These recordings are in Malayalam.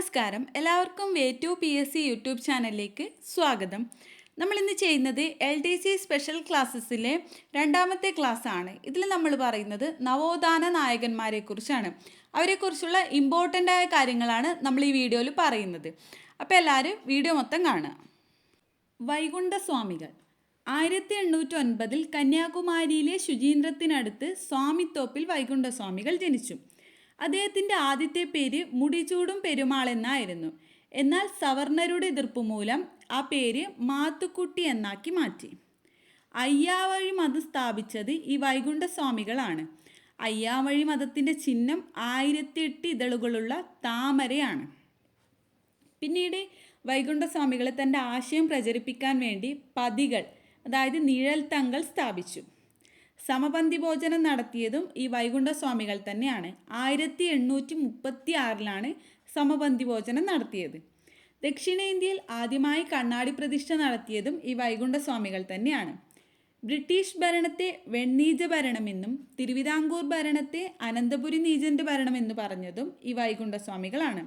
നമസ്കാരം. എല്ലാവർക്കും way to P S C YouTube ചാനലിലേക്ക് സ്വാഗതം. നമ്മളിന്ന് ചെയ്യുന്നത് എൽ ഡി സി സ്പെഷ്യൽ ക്ലാസ്സസിലെ രണ്ടാമത്തെ ക്ലാസ് ആണ് ഇതിൽ നമ്മൾ പറയുന്നത് നവോത്ഥാന നായകന്മാരെക്കുറിച്ചാണ്. അവരെക്കുറിച്ചുള്ള ഇമ്പോർട്ടന്റ് ആയ കാര്യങ്ങളാണ് നമ്മൾ ഈ വീഡിയോയിൽ പറയുന്നത്. അപ്പോൾ എല്ലാവരും വീഡിയോ മൊത്തം കാണുക. വൈകുണ്ഠസ്വാമികൾ ആയിരത്തി എണ്ണൂറ്റി ഒൻപതിൽ കന്യാകുമാരിയിലെ ശുചീന്ദ്രത്തിനടുത്ത് സ്വാമിത്തോപ്പിൽ വൈകുണ്ഠസ്വാമികൾ ജനിച്ചു. അദ്ദേഹത്തിന്റെ ആദ്യത്തെ പേര് മുടിചൂടും പെരുമാൾ എന്നായിരുന്നു എന്നാൽ സവർണരുടെ എതിർപ്പ് മൂലം ആ പേര് മാത്തുക്കുട്ടി എന്നാക്കി മാറ്റി. അയ്യാവഴി മതം സ്ഥാപിച്ചത് ഈ വൈകുണ്ഠ സ്വാമികളാണ് അയ്യാവഴി മതത്തിന്റെ ചിഹ്നം ആയിരത്തി എട്ട് ഇതളുകളുള്ള താമരയാണ്. പിന്നീട് വൈകുണ്ഠസ്വാമികൾ തന്റെ ആശയം പ്രചരിപ്പിക്കാൻ വേണ്ടി പതികൾ അതായത് നിഴൽ തങ്ങൾ സ്ഥാപിച്ചു. സമപന്തി ഭോജനം നടത്തിയതും ഈ വൈകുണ്ഠസ്വാമികൾ തന്നെയാണ്. ആയിരത്തി എണ്ണൂറ്റി മുപ്പത്തി ആറിലാണ് സമപന്തി ഭോജനം നടത്തിയത്. ദക്ഷിണേന്ത്യയിൽ ആദ്യമായി കണ്ണാടി പ്രതിഷ്ഠ നടത്തിയതും ഈ വൈകുണ്ഠസ്വാമികൾ തന്നെയാണ്. ബ്രിട്ടീഷ് ഭരണത്തെ വെണ്ണീജ ഭരണമെന്നും തിരുവിതാംകൂർ ഭരണത്തെ അനന്തപുരി നീജന്റെ ഭരണമെന്ന് പറഞ്ഞതും ഈ വൈകുണ്ഠസ്വാമികളാണ്.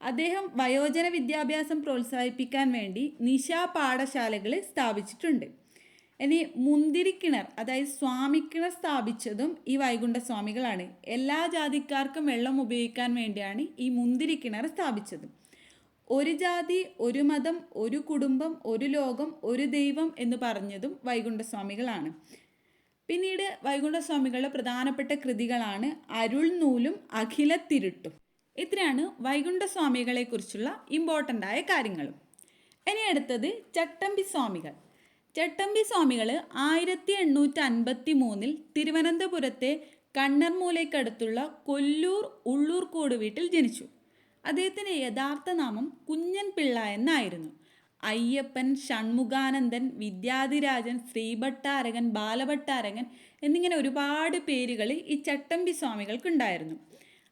അദ്ദേഹം വയോജന വിദ്യാഭ്യാസം പ്രോത്സാഹിപ്പിക്കാൻ വേണ്ടി നിശാ പാഠശാലകൾ സ്ഥാപിച്ചിട്ടുണ്ട്. ഇനി മുന്തിരിക്കിണർ അതായത് സ്വാമിക്കിണർ സ്ഥാപിച്ചതും ഈ വൈകുണ്ഠ സ്വാമികളാണ് എല്ലാ ജാതിക്കാർക്കും വെള്ളം ഉപയോഗിക്കാൻ വേണ്ടിയാണ് ഈ മുന്തിരിക്കിണർ സ്ഥാപിച്ചത്. ഒരു ജാതി ഒരു മതം ഒരു കുടുംബം ഒരു ലോകം ഒരു ദൈവം എന്ന് പറഞ്ഞതും വൈകുണ്ഠ സ്വാമികളാണ് പിന്നീട് വൈകുണ്ഠ സ്വാമികളുടെ പ്രധാനപ്പെട്ട കൃതികളാണ് അരുൾ നൂലും അഖില അഖിലത്തിരുട്ടും. ഇത്രയാണ് വൈകുണ്ഠസ്വാമികളെക്കുറിച്ചുള്ള ഇമ്പോർട്ടന്റ് ആയ കാര്യങ്ങളും. ഇനി അടുത്തത് ചട്ടമ്പി സ്വാമികൾ. ചട്ടമ്പി സ്വാമികൾ ആയിരത്തി എണ്ണൂറ്റി അൻപത്തി മൂന്നിൽ തിരുവനന്തപുരത്തെ കണ്ണർമൂലയ്ക്കടുത്തുള്ള കൊല്ലൂർ ഉള്ളൂർക്കോട് വീട്ടിൽ ജനിച്ചു. അദ്ദേഹത്തിന്റെ യഥാർത്ഥ നാമം കുഞ്ഞൻ പിള്ള എന്നായിരുന്നു. അയ്യപ്പൻ ഷൺമുഖാനന്ദൻ വിദ്യാധിരാജൻ ശ്രീഭട്ടാരകൻ ബാലഭട്ടാരകൻ എന്നിങ്ങനെ ഒരുപാട് പേരുകൾ ഈ ചട്ടമ്പി സ്വാമികൾക്കുണ്ടായിരുന്നു.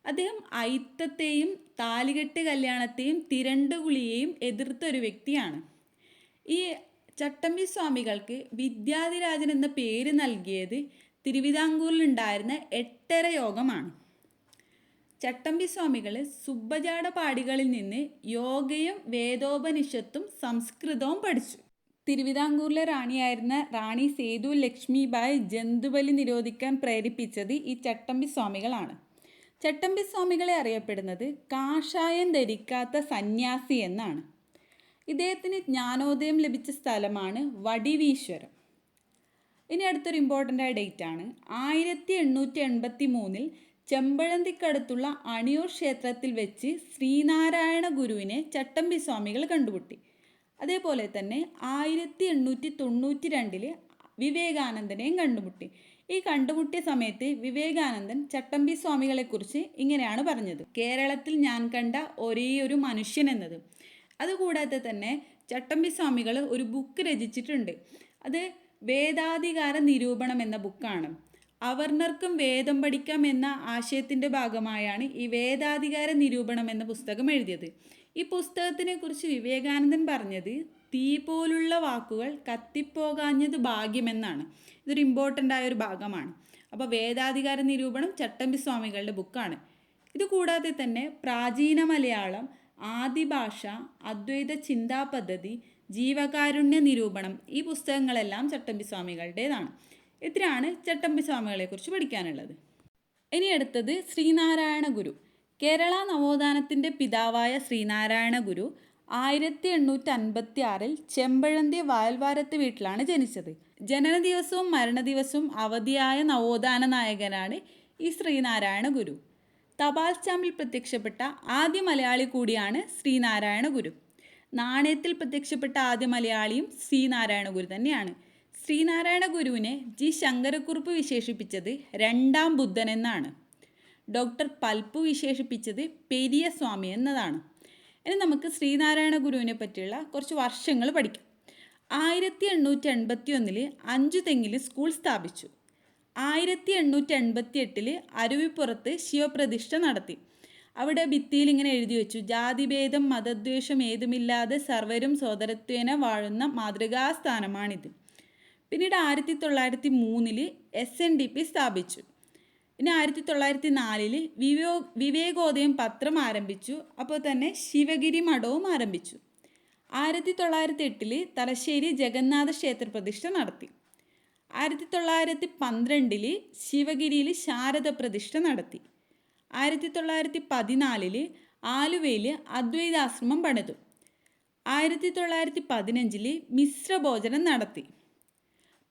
അദ്ദേഹം ഐത്തത്തെയും താലികെട്ട് കല്യാണത്തെയും തിരണ്ടുകുളിയെയും എതിർത്ത ഒരു വ്യക്തിയാണ്. ഈ ചട്ടമ്പി സ്വാമികൾക്ക് വിദ്യാധിരാജൻ എന്ന പേര് നൽകിയത് തിരുവിതാംകൂറിലുണ്ടായിരുന്ന എട്ടര യോഗമാണ്. ചട്ടമ്പി സ്വാമികൾ സുബ്ബജാട പാടികളിൽ നിന്ന് യോഗയും വേദോപനിഷത്തും സംസ്കൃതവും പഠിച്ചു. തിരുവിതാംകൂറിലെ റാണിയായിരുന്ന റാണി സേതു ലക്ഷ്മിബായ് ജന്തുബലി നിരോധിക്കാൻ പ്രേരിപ്പിച്ചത് ഈ ചട്ടമ്പി സ്വാമികളാണ് ചട്ടമ്പി സ്വാമികളെ അറിയപ്പെടുന്നത് കാഷായം ധരിക്കാത്ത സന്യാസി എന്നാണ്. ഇദ്ദേഹത്തിന് ജ്ഞാനോദയം ലഭിച്ച സ്ഥലമാണ് വടിവീശ്വരം. ഇനി അടുത്തൊരു ഇമ്പോർട്ടന്റ് ആയ ഡേറ്റ് ആണ്. ആയിരത്തി എണ്ണൂറ്റി എൺപത്തി മൂന്നിൽ ചെമ്പഴന്തിക്കടുത്തുള്ള അണിയൂർ ക്ഷേത്രത്തിൽ വെച്ച് ശ്രീനാരായണ ഗുരുവിനെ ചട്ടമ്പി സ്വാമികൾ കണ്ടുമുട്ടി. അതേപോലെ തന്നെ ആയിരത്തി എണ്ണൂറ്റി തൊണ്ണൂറ്റി രണ്ടിൽ വിവേകാനന്ദനെയും കണ്ടുമുട്ടി. ഈ കണ്ടുമുട്ടിയ സമയത്ത് വിവേകാനന്ദൻ ചട്ടമ്പി സ്വാമികളെക്കുറിച്ച് ഇങ്ങനെയാണ് പറഞ്ഞത്. കേരളത്തിൽ ഞാൻ കണ്ട ഒരേ ഒരു മനുഷ്യൻ എന്നത് അതുകൂടാതെ തന്നെ ചട്ടമ്പി സ്വാമികൾ ഒരു ബുക്ക് രചിച്ചിട്ടുണ്ട്. അത് വേദാധികാര നിരൂപണം എന്ന ബുക്കാണ് അവർണർക്കും വേദം പഠിക്കാം എന്ന ആശയത്തിന്റെ ഭാഗമായാണ് ഈ വേദാധികാര നിരൂപണം എന്ന പുസ്തകം എഴുതിയത്. ഈ പുസ്തകത്തിനെ കുറിച്ച് വിവേകാനന്ദൻ പറഞ്ഞത് തീ പോലുള്ള വാക്കുകൾ കത്തിപ്പോകാഞ്ഞത് ഭാഗ്യമെന്നാണ് ഇതൊരു ഇമ്പോർട്ടന്റ് ആയ ഒരു ഭാഗമാണ്. അപ്പോൾ വേദാധികാര നിരൂപണം ചട്ടമ്പി സ്വാമികളുടെ ബുക്കാണ് ഇതുകൂടാതെ തന്നെ പ്രാചീന മലയാളം ആദിഭാഷ അദ്വൈത ചിന്താ പദ്ധതി ജീവകാരുണ്യ നിരൂപണം ഈ പുസ്തകങ്ങളെല്ലാം ചട്ടമ്പി സ്വാമികളുടേതാണ്. ഇത്രയാണ് ചട്ടമ്പി സ്വാമികളെക്കുറിച്ച് പഠിക്കാനുള്ളത്. ഇനി അടുത്തത് ശ്രീനാരായണ ഗുരു. കേരള നവോത്ഥാനത്തിന്റെ പിതാവായ ശ്രീനാരായണ ഗുരു ആയിരത്തി എണ്ണൂറ്റി അൻപത്തി ആറിൽ ചെമ്പഴന്തി വായൽവാരത്ത് വീട്ടിലാണ് ജനിച്ചത്. ജനന ദിവസവും മരണ ദിവസവും അവധിയായ നവോത്ഥാന നായകനാണ് ഈ ശ്രീനാരായണ ഗുരു. തപാൽ സ്റ്റാമ്പിൽ പ്രത്യക്ഷപ്പെട്ട ആദ്യ മലയാളി കൂടിയാണ് ശ്രീനാരായണ ഗുരു. നാണയത്തിൽ പ്രത്യക്ഷപ്പെട്ട ആദ്യ മലയാളിയും ശ്രീനാരായണ ഗുരു തന്നെയാണ്. ശ്രീനാരായണ ഗുരുവിനെ ജി. ശങ്കരക്കുറുപ്പ് വിശേഷിപ്പിച്ചത് രണ്ടാം ബുദ്ധൻ എന്നാണ്. ഡോക്ടർ പൽപ്പു വിശേഷിപ്പിച്ചത് പെരിയ സ്വാമി എന്നതാണ്. ഇനി നമുക്ക് ശ്രീനാരായണ ഗുരുവിനെ പറ്റിയുള്ള കുറച്ച് വർഷങ്ങൾ പഠിക്കാം. ആയിരത്തി എണ്ണൂറ്റി എൺപത്തി ഒന്നിൽ അഞ്ചു തെങ്ങിൽ സ്കൂൾ സ്ഥാപിച്ചു. ആയിരത്തി എണ്ണൂറ്റി എൺപത്തി എട്ടിൽ അരുവിപ്പുറത്ത് ശിവപ്രതിഷ്ഠ നടത്തി. അവിടെ ഭിത്തിയിൽ ഇങ്ങനെ എഴുതി വെച്ചു. ജാതിഭേദം മതദ്വേഷം ഏതുമില്ലാതെ സർവരും സോദരത്വേന വാഴുന്ന മാതൃകാസ്ഥാനമാണിത്. പിന്നീട് ആയിരത്തി തൊള്ളായിരത്തി മൂന്നിൽ എസ് എൻ ഡി പി സ്ഥാപിച്ചു. പിന്നെ ആയിരത്തി തൊള്ളായിരത്തി നാലിൽ വിവോ വിവേകോദയം പത്രം ആരംഭിച്ചു. അപ്പോൾ തന്നെ ശിവഗിരി മഠവും ആരംഭിച്ചു. ആയിരത്തി തൊള്ളായിരത്തി എട്ടിൽ തലശ്ശേരി ജഗന്നാഥ ക്ഷേത്ര പ്രതിഷ്ഠ നടത്തി. ആയിരത്തി തൊള്ളായിരത്തി പന്ത്രണ്ടിൽ ശിവഗിരിയിൽ ശാരദ പ്രതിഷ്ഠ നടത്തി. ആയിരത്തി തൊള്ളായിരത്തി പതിനാലിൽ ആലുവയിൽ അദ്വൈതാശ്രമം പണിതു. ആയിരത്തി തൊള്ളായിരത്തി പതിനഞ്ചിൽ മിശ്രഭോജനം നടത്തി.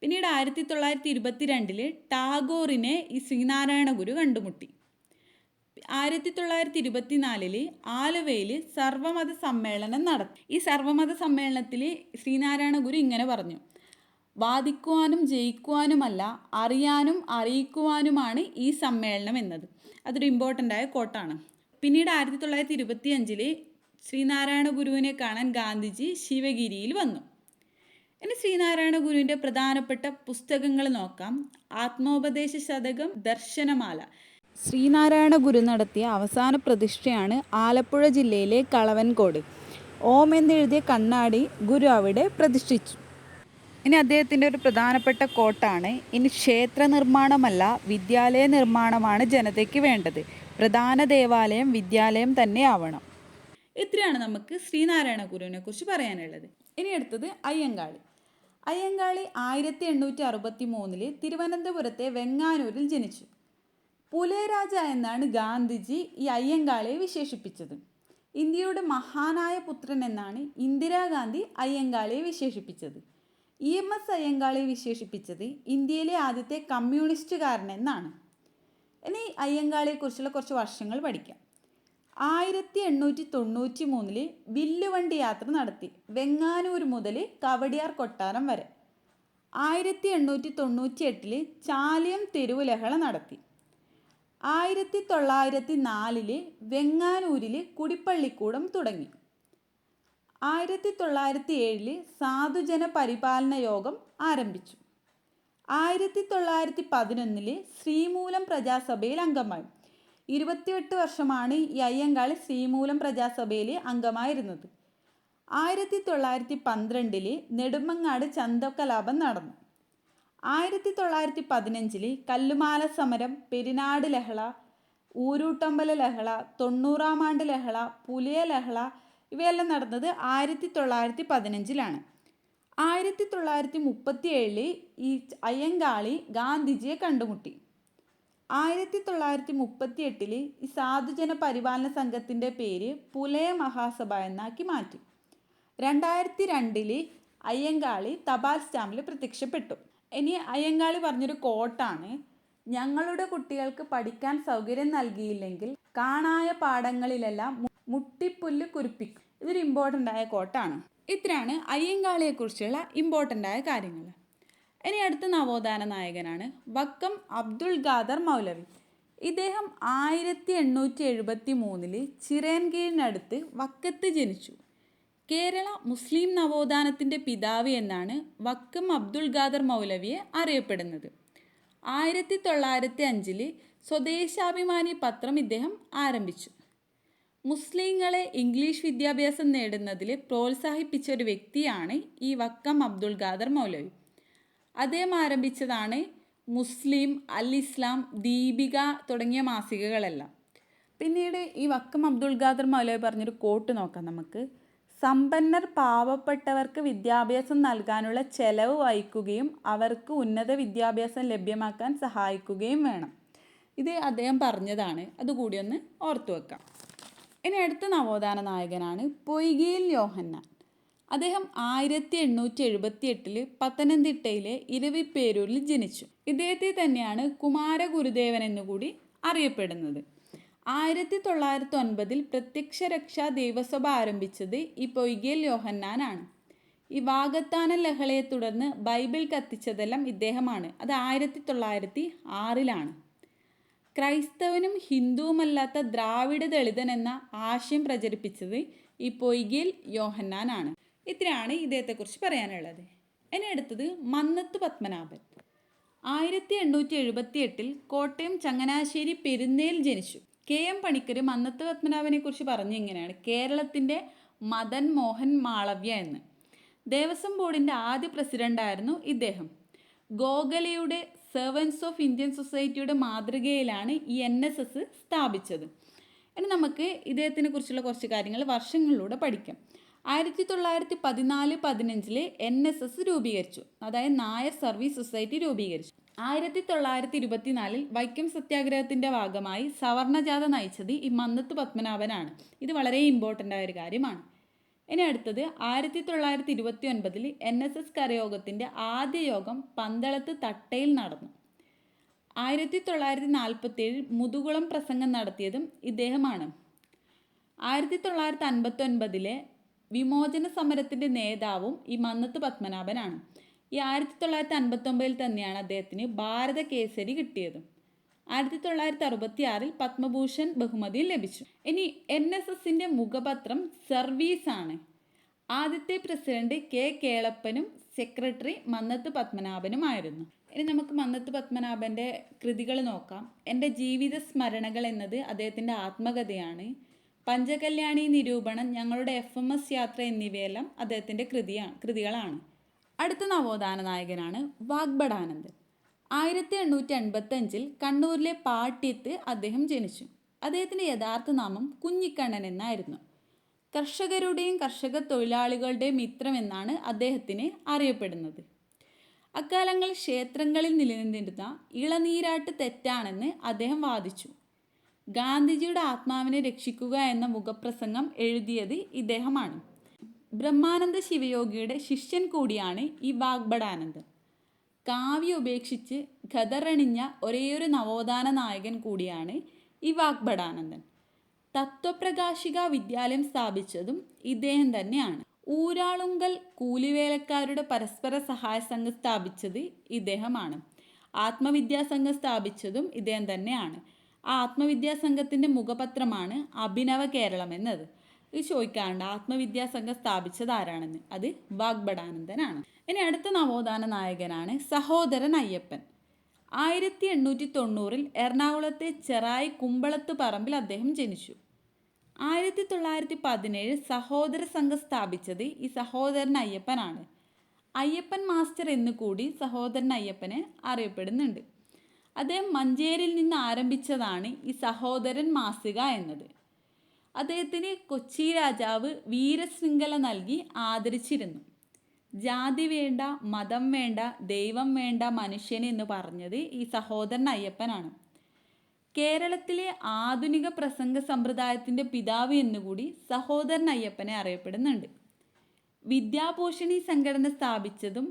പിന്നീട് ആയിരത്തി തൊള്ളായിരത്തി ഇരുപത്തി രണ്ടിൽ ടാഗോറിനെ ഈ ശ്രീനാരായണ ഗുരു കണ്ടുമുട്ടി. ആയിരത്തി തൊള്ളായിരത്തി ഇരുപത്തിനാലിൽ ആലുവയിൽ സർവമത സമ്മേളനം നടത്തി. ഈ സർവമത സമ്മേളനത്തിൽ ശ്രീനാരായണ ഗുരു ഇങ്ങനെ പറഞ്ഞു. വാദിക്കുവാനും ജയിക്കുവാനുമല്ല അറിയാനും അറിയിക്കുവാനുമാണ് ഈ സമ്മേളനം എന്നത്. അതൊരു ഇമ്പോർട്ടന്റ് ആയ കോട്ടാണ് പിന്നീട് ആയിരത്തി തൊള്ളായിരത്തി ഇരുപത്തി അഞ്ചിൽ ശ്രീനാരായണ ഗുരുവിനെ കാണാൻ ഗാന്ധിജി ശിവഗിരിയിൽ വന്നു. ഇനി ശ്രീനാരായണ ഗുരുവിന്റെ പ്രധാനപ്പെട്ട പുസ്തകങ്ങൾ നോക്കാം. ആത്മോപദേശ ശതകം ദർശനമാല. ശ്രീനാരായണ ഗുരു നടത്തിയ അവസാന പ്രതിഷ്ഠയാണ് ആലപ്പുഴ ജില്ലയിലെ കളവൻകോട്. ഓം എന്നെഴുതിയ കണ്ണാടി ഗുരു അവിടെ പ്രതിഷ്ഠിച്ചു. ഇനി അദ്ദേഹത്തിന്റെ ഒരു പ്രധാനപ്പെട്ട കോട്ടാണ്. ഇനി ക്ഷേത്ര നിർമ്മാണമല്ല വിദ്യാലയ നിർമ്മാണമാണ് ജനതയ്ക്ക് വേണ്ടത്. പ്രധാന ദേവാലയം വിദ്യാലയം തന്നെ ആവണം. ഇത്രയാണ് നമുക്ക് ശ്രീനാരായണ ഗുരുവിനെ കുറിച്ച് പറയാനുള്ളത്. ഇനി അടുത്തത് അയ്യങ്കാളി. അയ്യങ്കാളി ആയിരത്തി എണ്ണൂറ്റി അറുപത്തി മൂന്നിൽ തിരുവനന്തപുരത്തെ വെങ്ങാനൂരിൽ ജനിച്ചു. പുലയരാജ എന്നാണ് ഗാന്ധിജി ഈ അയ്യങ്കാളിയെ വിശേഷിപ്പിച്ചത്. ഇന്ത്യയുടെ മഹാനായ പുത്രൻ എന്നാണ് ഇന്ദിരാഗാന്ധി അയ്യങ്കാളിയെ വിശേഷിപ്പിച്ചത്. ഇ എം എസ് അയ്യങ്കാളിയെ വിശേഷിപ്പിച്ചത് ഇന്ത്യയിലെ ആദ്യത്തെ കമ്മ്യൂണിസ്റ്റുകാരൻ എന്നാണ്. ഇനി അയ്യങ്കാളിയെക്കുറിച്ചുള്ള കുറച്ച് വർഷങ്ങൾ പഠിക്കാം. ആയിരത്തി എണ്ണൂറ്റി തൊണ്ണൂറ്റി മൂന്നിൽ വില്ലുവണ്ടി യാത്ര നടത്തി വെങ്ങാനൂർ മുതൽ കവടിയാർ കൊട്ടാരം വരെ. ആയിരത്തി എണ്ണൂറ്റി തൊണ്ണൂറ്റി എട്ടിൽ ചാലിയം തെരുവുലഹള നടത്തി. ആയിരത്തി തൊള്ളായിരത്തി നാലിൽ വെങ്ങാനൂരിൽ കുടിപ്പള്ളിക്കൂടം തുടങ്ങി. ആയിരത്തി തൊള്ളായിരത്തി ഏഴിൽ സാധുജന പരിപാലന യോഗം ആരംഭിച്ചു. ആയിരത്തി തൊള്ളായിരത്തി പതിനൊന്നിൽ ശ്രീമൂലം പ്രജാസഭയിൽ അംഗമായി. ഇരുപത്തിയെട്ട് വർഷമാണ് ഈ അയ്യങ്കാളി ശ്രീമൂലം പ്രജാസഭയിൽ അംഗമായിരുന്നത്. ആയിരത്തി തൊള്ളായിരത്തി പന്ത്രണ്ടിൽ നെടുമങ്ങാട് ചന്തക്കലാപം നടന്നു. ആയിരത്തി തൊള്ളായിരത്തി പതിനഞ്ചിൽ കല്ലുമാല സമരം പെരിനാട് ലഹള ഊരൂട്ടമ്പല ലഹള തൊണ്ണൂറാം ആണ്ട് ലഹള പുലിയ ലഹള ഇവയെല്ലാം നടന്നത് ആയിരത്തി തൊള്ളായിരത്തി പതിനഞ്ചിലാണ് ആയിരത്തി തൊള്ളായിരത്തി മുപ്പത്തി ഏഴിൽ ഈ അയ്യങ്കാളി ഗാന്ധിജിയെ കണ്ടുമുട്ടി. ആയിരത്തി തൊള്ളായിരത്തി മുപ്പത്തി എട്ടിൽ ഈ സാധുജന പരിപാലന സംഘത്തിന്റെ പേര് പുലയ മഹാസഭ എന്നാക്കി മാറ്റി. രണ്ടായിരത്തി രണ്ടിൽ അയ്യങ്കാളി തപാൽ സ്റ്റാമ്പിൽ പ്രത്യക്ഷപ്പെട്ടു. ഇനി അയ്യങ്കാളി പറഞ്ഞൊരു കോട്ടാണ് ഞങ്ങളുടെ കുട്ടികൾക്ക് പഠിക്കാൻ സൗകര്യം നൽകിയില്ലെങ്കിൽ കാണായ പാഠങ്ങളിലെല്ലാം മു- മുട്ടിപ്പുല്ല് കുരിപ്പിക്കും ഇതൊരു ഇമ്പോർട്ടന്റ് ആയ കോട്ടാണ് ഇത്രയാണ് അയ്യങ്കാളിയെക്കുറിച്ചുള്ള ഇമ്പോർട്ടന്റ് ആയ കാര്യങ്ങൾ. ഇനി അടുത്ത നവോത്ഥാന നായകനാണ് വക്കം അബ്ദുൾ ഖാദർ മൗലവി. ഇദ്ദേഹം ആയിരത്തി എണ്ണൂറ്റി എഴുപത്തി മൂന്നിൽ ചിറയൻകീഴിനടുത്ത് വക്കത്ത് ജനിച്ചു. കേരള മുസ്ലിം നവോത്ഥാനത്തിന്റെ പിതാവ് എന്നാണ് വക്കം അബ്ദുൾ ഖാദർ മൗലവിയെ അറിയപ്പെടുന്നത്. ആയിരത്തി തൊള്ളായിരത്തി അഞ്ചിൽ സ്വദേശാഭിമാനി പത്രം ഇദ്ദേഹം ആരംഭിച്ചു. മുസ്ലിങ്ങളെ ഇംഗ്ലീഷ് വിദ്യാഭ്യാസം നേടുന്നതിൽ പ്രോത്സാഹിപ്പിച്ച ഒരു വ്യക്തിയാണ് ഈ വക്കം അബ്ദുൾ ഖാദർ മൗലവി. അദ്ദേഹം ആരംഭിച്ചതാണ് മുസ്ലിം അൽ ഇസ്ലാം ദീപിക തുടങ്ങിയ മാസികകളെല്ലാം. പിന്നീട് ഈ വക്കം അബ്ദുൾ ഖാദർ മൗലവി പറഞ്ഞൊരു കോട്ട് നോക്കാം നമുക്ക്. സമ്പന്നർ പാവപ്പെട്ടവർക്ക് വിദ്യാഭ്യാസം നൽകാനുള്ള ചെലവ് വഹിക്കുകയും അവർക്ക് ഉന്നത വിദ്യാഭ്യാസം ലഭ്യമാക്കാൻ സഹായിക്കുകയും വേണം. ഇത് അദ്ദേഹം പറഞ്ഞതാണ്. അതുകൂടിയൊന്ന് ഓർത്തു വെക്കാം. ഇനി അടുത്ത നവോത്ഥാന നായകനാണ് പൊയ്കയിൽ യോഹന്നാൻ. അദ്ദേഹം ആയിരത്തി എണ്ണൂറ്റി എഴുപത്തി എട്ടിൽ പത്തനംതിട്ടയിലെ ഇരവിപ്പേരൂരിൽ ജനിച്ചു. ഇദ്ദേഹത്തെ തന്നെയാണ് കുമാരഗുരുദേവൻ എന്നുകൂടി അറിയപ്പെടുന്നത്. ആയിരത്തി തൊള്ളായിരത്തി ഒൻപതിൽ പ്രത്യക്ഷ രക്ഷാ ദൈവസഭ ആരംഭിച്ചത് ഈ പൊയ്കേൽ യോഹന്നാനാണ്. ഈ വാഗത്താന ലഹളയെ തുടർന്ന് ബൈബിൾ കത്തിച്ചതെല്ലാം ഇദ്ദേഹമാണ്. അത് ആയിരത്തി തൊള്ളായിരത്തി ആറിലാണ്. ക്രൈസ്തവനും ഹിന്ദുവുമല്ലാത്ത ദ്രാവിഡ ദളിതൻ എന്ന ആശയം പ്രചരിപ്പിച്ചത് ഈ പൊയ്കിൽ യോഹന്നാനാണ്. ഇത്രയാണ് ഇദ്ദേഹത്തെക്കുറിച്ച് പറയാനുള്ളത്. ഇനി അടുത്തത് മന്നത്ത് പത്മനാഭൻ. ആയിരത്തി എണ്ണൂറ്റി എഴുപത്തി എട്ടിൽ കോട്ടയം ചങ്ങനാശ്ശേരി പെരുന്നേൽ ജനിച്ചു. കെ എം പണിക്കർ മന്നത്ത് പത്മനാഭനെ കുറിച്ച് പറഞ്ഞു ഇങ്ങനെയാണ്. കേരളത്തിന്റെ മദൻ മോഹൻ മാളവ്യ എന്ന്. ദേവസ്വം ബോർഡിന്റെ ആദ്യ പ്രസിഡന്റായിരുന്നു ഇദ്ദേഹം. ഗോഖലെയുടെ സെർവൻസ് ഓഫ് ഇന്ത്യൻ സൊസൈറ്റിയുടെ മാതൃകയിലാണ് ഈ എൻ എസ് എസ് സ്ഥാപിച്ചത്. ഇനി നമുക്ക് ഇദ്ദേഹത്തിനെ കുറിച്ചുള്ള കുറച്ച് കാര്യങ്ങൾ വർഷങ്ങളിലൂടെ പഠിക്കാം. ആയിരത്തി തൊള്ളായിരത്തി പതിനാല് പതിനഞ്ചിൽ എൻ എസ് എസ് രൂപീകരിച്ചു. അതായത് നായർ സർവീസ് സൊസൈറ്റി രൂപീകരിച്ചു. ആയിരത്തി തൊള്ളായിരത്തി ഇരുപത്തിനാലിൽ വൈക്കം സത്യാഗ്രഹത്തിന്റെ ഭാഗമായി സവർണജാഥ നയിച്ചത് ഈ മന്നത്ത് പത്മനാഭനാണ്. ഇത് വളരെ ഇമ്പോർട്ടന്റ് ആയ ഒരു കാര്യമാണ്. ഇനി അടുത്തത് ആയിരത്തി തൊള്ളായിരത്തി ഇരുപത്തി ഒൻപതിൽ എൻ എസ് എസ് കരയോഗത്തിന്റെ ആദ്യ യോഗം പന്തളത്ത് തട്ടയിൽ നടന്നു. ആയിരത്തി തൊള്ളായിരത്തി നാൽപ്പത്തി ഏഴിൽ മുതുകുളം പ്രസംഗം നടത്തിയതും ഇദ്ദേഹമാണ്. ആയിരത്തി തൊള്ളായിരത്തി അൻപത്തി ഒൻപതിലെ വിമോചന സമരത്തിന്റെ നേതാവും ഈ മന്നത്ത് പത്മനാഭനാണ്. ഈ ആയിരത്തി തൊള്ളായിരത്തി അൻപത്തൊമ്പതിൽ തന്നെയാണ് അദ്ദേഹത്തിന് ഭാരത കേസരി കിട്ടിയത്. ആയിരത്തി തൊള്ളായിരത്തി അറുപത്തി ആറിൽ പത്മഭൂഷൺ ബഹുമതി ലഭിച്ചു. ഇനി എൻ എസ് എസിന്റെ മുഖപത്രം സർവീസാണ്. ആദ്യത്തെ പ്രസിഡന്റ് കെ കേളപ്പനും സെക്രട്ടറി മന്നത്ത് പത്മനാഭനും ആയിരുന്നു ഇനി നമുക്ക് മന്നത്ത് പത്മനാഭന്റെ കൃതികൾ നോക്കാം. എന്റെ ജീവിത സ്മരണകൾ എന്നത് അദ്ദേഹത്തിന്റെ ആത്മകഥയാണ്. പഞ്ചകല്യാണി നിരൂപണം ഞങ്ങളുടെ എഫ് എം എസ് യാത്ര എന്നിവയെല്ലാം അദ്ദേഹത്തിന്റെ കൃതിയാണ് കൃതികളാണ്. അടുത്ത നവോത്ഥാന നായകനാണ് വാഗ്ബടാനന്ദൻ ആയിരത്തി എണ്ണൂറ്റി എൺപത്തഞ്ചിൽ കണ്ണൂരിലെ പാട്യത്ത് അദ്ദേഹം ജനിച്ചു. അദ്ദേഹത്തിന്റെ യഥാർത്ഥ നാമം കുഞ്ഞിക്കണ്ണൻ എന്നായിരുന്നു. കർഷകരുടെയും കർഷക തൊഴിലാളികളുടെയും മിത്രം എന്നാണ് അദ്ദേഹത്തിന് അറിയപ്പെടുന്നത്. അക്കാലങ്ങളിൽ ക്ഷേത്രങ്ങളിൽ നിലനിന്നിരുന്ന ഇളനീരാട്ട് തെറ്റാണെന്ന് അദ്ദേഹം വാദിച്ചു. ഗാന്ധിജിയുടെ ആത്മാവിനെ രക്ഷിക്കുക എന്ന മുഖപ്രസംഗം എഴുതിയത് ഇദ്ദേഹമാണ്. ബ്രഹ്മാനന്ദ ശിവയോഗിയുടെ ശിഷ്യൻ കൂടിയാണ് ഈ വാഗ്ബടാനന്ദൻ കാവ്യ ഉപേക്ഷിച്ച് ഖദറണിഞ്ഞ ഒരേയൊരു നവോത്ഥാന നായകൻ കൂടിയാണ് ഈ വാഗ്ഭടാനന്ദൻ. തത്വപ്രകാശിക വിദ്യാലയം സ്ഥാപിച്ചതും ഇദ്ദേഹം തന്നെയാണ്. ഊരാളുങ്കൽ കൂലിവേലക്കാരുടെ പരസ്പര സഹായ സംഘം സ്ഥാപിച്ചത് ഇദ്ദേഹമാണ്. ആത്മവിദ്യാസംഘം സ്ഥാപിച്ചതും ഇദ്ദേഹം തന്നെയാണ്. ആ ആത്മവിദ്യാസംഘത്തിന്റെ മുഖപത്രമാണ് അഭിനവ കേരളം എന്നത്. ഇത് ചോദിക്കാറുണ്ട് ആത്മവിദ്യാസംഘം സ്ഥാപിച്ചത് ആരാണെന്ന് അത് വാഗ്ബടാനന്ദനാണ് ഇനി അടുത്ത നവോത്ഥാന നായകനാണ് സഹോദരൻ അയ്യപ്പൻ. ആയിരത്തി എണ്ണൂറ്റി തൊണ്ണൂറിൽ എറണാകുളത്തെ ചെറായി കുമ്പളത്ത് പറമ്പിൽ അദ്ദേഹം ജനിച്ചു. ആയിരത്തി തൊള്ളായിരത്തി പതിനേഴ് സഹോദര സംഘം സ്ഥാപിച്ചത് ഈ സഹോദരൻ അയ്യപ്പനാണ്. അയ്യപ്പൻ മാസ്റ്റർ എന്ന് കൂടി സഹോദരൻ അയ്യപ്പനെ അറിയപ്പെടുന്നുണ്ട്. അദ്ദേഹം മഞ്ചേരിയിൽ നിന്ന് ആരംഭിച്ചതാണ് ഈ സഹോദരൻ മാസിക എന്നത്. അദ്ദേഹത്തിന് കൊച്ചി രാജാവ് വീരശൃംഖല നൽകി ആദരിച്ചിരുന്നു. ജാതി വേണ്ട മതം വേണ്ട ദൈവം വേണ്ട മനുഷ്യൻ എന്ന് പറഞ്ഞത് ഈ സഹോദരൻ അയ്യപ്പനാണ്. കേരളത്തിലെ ആധുനിക പ്രസംഗ സമ്പ്രദായത്തിന്റെ പിതാവ് എന്നുകൂടി സഹോദരൻ അയ്യപ്പനെ അറിയപ്പെടുന്നുണ്ട്. വിദ്യാഭൂഷണി സംഘടന സ്ഥാപിച്ചതും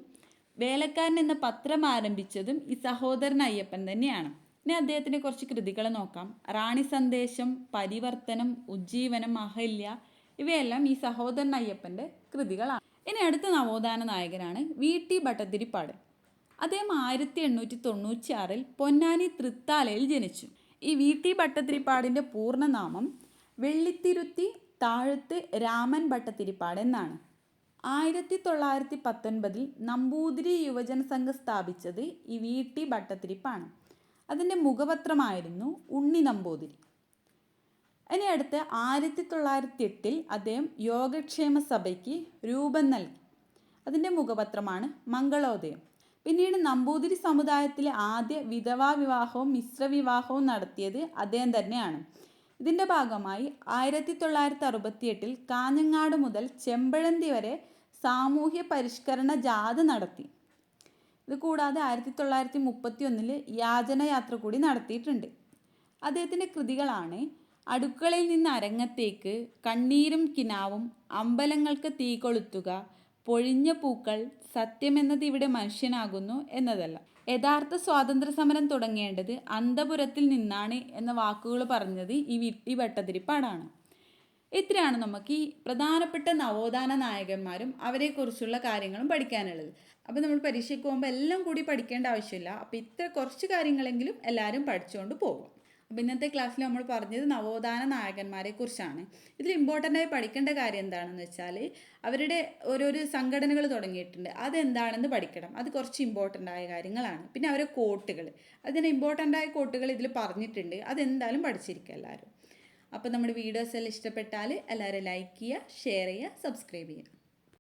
വേലക്കാരൻ എന്ന പത്രം ആരംഭിച്ചതും ഈ സഹോദരൻ അയ്യപ്പൻ തന്നെയാണ്. ഇനി അദ്ദേഹത്തിന്റെ കുറച്ച് കൃതികൾ നോക്കാം. റാണി സന്ദേശം പരിവർത്തനം ഉജ്ജീവനം അഹല്യ ഇവയെല്ലാം ഈ സഹോദരൻ അയ്യപ്പന്റെ കൃതികളാണ്. ഇനി അടുത്ത നവോത്ഥാന നായകനാണ് വി. ടി. ഭട്ടതിരിപ്പാട്. അദ്ദേഹം ആയിരത്തി എണ്ണൂറ്റി തൊണ്ണൂറ്റി ആറിൽ പൊന്നാനി തൃത്താലയിൽ ജനിച്ചു. ഈ വി. ടി. ഭട്ടതിരിപ്പാടിന്റെ പൂർണനാമം വെള്ളിത്തിരുത്തി താഴത്ത് രാമൻ ഭട്ടതിരിപ്പാട് എന്നാണ്. ആയിരത്തി തൊള്ളായിരത്തി പത്തൊൻപതിൽ നമ്പൂതിരി യുവജന സംഘം സ്ഥാപിച്ചത് ഈ വി. ടി. ഭട്ടതിരിപ്പാണ്. അതിന്റെ മുഖപത്രമായിരുന്നു ഉണ്ണി നമ്പൂതിരി. ഇനി അടുത്ത് ആയിരത്തി തൊള്ളായിരത്തി എട്ടിൽ അദ്ദേഹം യോഗക്ഷേമ സഭയ്ക്ക് രൂപം നൽകി. അതിന്റെ മുഖപത്രമാണ് മംഗളോദയം. പിന്നീട് നമ്പൂതിരി സമുദായത്തിലെ ആദ്യ വിധവാ വിവാഹവും മിശ്ര വിവാഹവും നടത്തിയത് അദ്ദേഹം തന്നെയാണ്. ഇതിന്റെ ഭാഗമായി ആയിരത്തി തൊള്ളായിരത്തി അറുപത്തി എട്ടിൽ കാഞ്ഞങ്ങാട് മുതൽ ചെമ്പഴന്തി വരെ സാമൂഹ്യ പരിഷ്കരണ ജാഥ നടത്തി. ഇത് കൂടാതെ ആയിരത്തി തൊള്ളായിരത്തി മുപ്പത്തി ഒന്നിൽ യാചനയാത്ര കൂടി നടത്തിയിട്ടുണ്ട്. അദ്ദേഹത്തിന്റെ കൃതികളാണ് അടുക്കളയിൽ നിന്ന് അരങ്ങത്തേക്ക് കണ്ണീരും കിനാവും അമ്പലങ്ങൾക്ക് തീ കൊളുത്തുക പൊഴിഞ്ഞ പൂക്കൾ സത്യമെന്നത് ഇവിടെ മനുഷ്യനാകുന്നു എന്നതല്ല. യഥാർത്ഥ സ്വാതന്ത്ര്യ സമരം തുടങ്ങേണ്ടത് അന്തപുരത്തിൽ നിന്നാണ് എന്ന വാക്കുകൾ പറഞ്ഞത് ഈ ഈ വെട്ടതിരിപ്പാടാണ്. ഇത്രയാണ് നമുക്ക് ഈ പ്രധാനപ്പെട്ട നവോത്ഥാന നായകന്മാരും അവരെക്കുറിച്ചുള്ള കാര്യങ്ങളും പഠിക്കാനുള്ളത്. അപ്പോൾ നമ്മൾ പരീക്ഷയ്ക്ക് പോകുമ്പോൾ എല്ലാം കൂടി പഠിക്കേണ്ട ആവശ്യമില്ല. അപ്പോൾ ഇത്ര കുറച്ച് കാര്യങ്ങളെങ്കിലും എല്ലാവരും പഠിച്ചുകൊണ്ട് പോകും. അപ്പോൾ ഇന്നത്തെ ക്ലാസ്സിൽ നമ്മൾ പറഞ്ഞത് നവോത്ഥാന നായകന്മാരെ കുറിച്ചാണ്. ഇതിൽ ഇമ്പോർട്ടന്റ് ആയി പഠിക്കേണ്ട കാര്യം എന്താണെന്ന് വെച്ചാൽ അവരുടെ ഓരോരോ സംഘടനകൾ തുടങ്ങിയിട്ടുണ്ട്. അതെന്താണെന്ന് പഠിക്കണം. അത് കുറച്ച് ഇമ്പോർട്ടന്റ് ആയ കാര്യങ്ങളാണ്. പിന്നെ അവരെ കോട്ടുകൾ അതിന് ഇമ്പോർട്ടന്റ് ആയ കോട്ടുകൾ ഇതിൽ പറഞ്ഞിട്ടുണ്ട്. അതെന്തായാലും പഠിച്ചിരിക്കുക എല്ലാവരും. അപ്പോൾ നമ്മുടെ വീഡിയോസ് എല്ലാം ഇഷ്ടപ്പെട്ടാൽ എല്ലാവരും ലൈക്ക് ചെയ്യുക ഷെയർ ചെയ്യുക സബ്സ്ക്രൈബ് ചെയ്യുക.